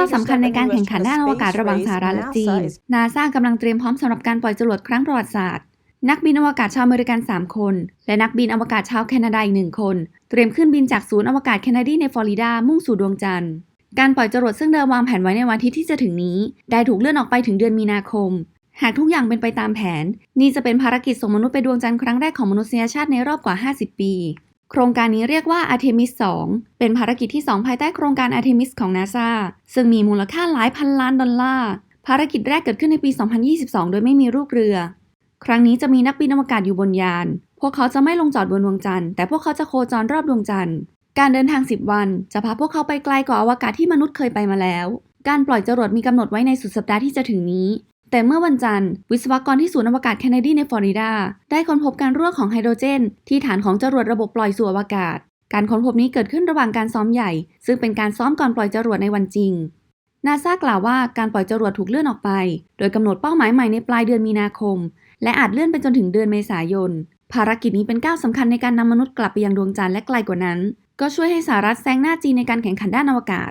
ก้าวสำคัญในการแข่งขันด้านอวกาศระหว่างสหรัฐและจีน นาซากำลังเตรียมพร้อมสำหรับการปล่อยจรวดครั้งประวัติศาสตร์ นักบินอวกาศชาวอเมริกัน 3 คน และนักบินอวกาศชาวแคนาดาอีกหนึ่งคน เตรียมขึ้นบินจากศูนย์อวกาศเคนเนดีในฟลอริดามุ่งสู่ดวงจันทร์ การปล่อยจรวดซึ่งเดิมวางแผนไว้ในวันทิตย์ที่จะถึงนี้ ได้ถูกเลื่อนออกไปถึงเดือนมีนาคม หากทุกอย่างเป็นไปตามแผน นี่จะเป็นภารกิจส่งมนุษย์ไปดวงจันทร์ครั้งแรกของมนุษยชาติในรอบกว่า 50 ปี โครงการนี้เรียกว่า Artemis 2 เป็นภารกิจที่ 2 ภายใต้โครงการ Artemis ของ NASA ซึ่งมีมูลค่าหลายพันล้านดอลลาร์ ภารกิจแรกเกิดขึ้นในปี 2022 โดยไม่มีรูปเรือ ครั้งนี้จะมีนักบินอวกาศอยู่บนยาน พวกเขาจะไม่ลงจอดบนดวงจันทร์ แต่พวกเขาจะโคจรรอบดวงจันทร์ การเดินทาง 10 วัน จะพาพวกเขาไปไกลกว่าอวกาศที่มนุษย์เคยไปมาแล้ว การปล่อยจรวดมีกำหนดไว้ในสุดสัปดาห์ที่จะถึงนี้ แต่เมื่อวันจันทร์ วิศวกรที่ศูนย์อวกาศเคนเนดีในฟลอริดา ได้ค้นพบการรั่วของไฮโดรเจน ที่ฐานของจรวดระบบปล่อยสู่อวกาศ การค้นพบนี้เกิดขึ้นระหว่างการซ้อมใหญ่ ซึ่งเป็นการซ้อมก่อนปล่อยจรวดในวันจริงนาซากล่าวว่าการปล่อยจรวดถูกเลื่อนออกไป โดยกำหนดเป้าหมายใหม่ในปลายเดือนมีนาคม และอาจเลื่อนไปจนถึงเดือนเมษายน ภารกิจนี้เป็นก้าวสำคัญในการนำมนุษย์กลับไปยังดวงจันทร์และไกลกว่านั้น ก็ช่วยให้สหรัฐแซงหน้าจีนในการแข่งขันด้านอวกาศ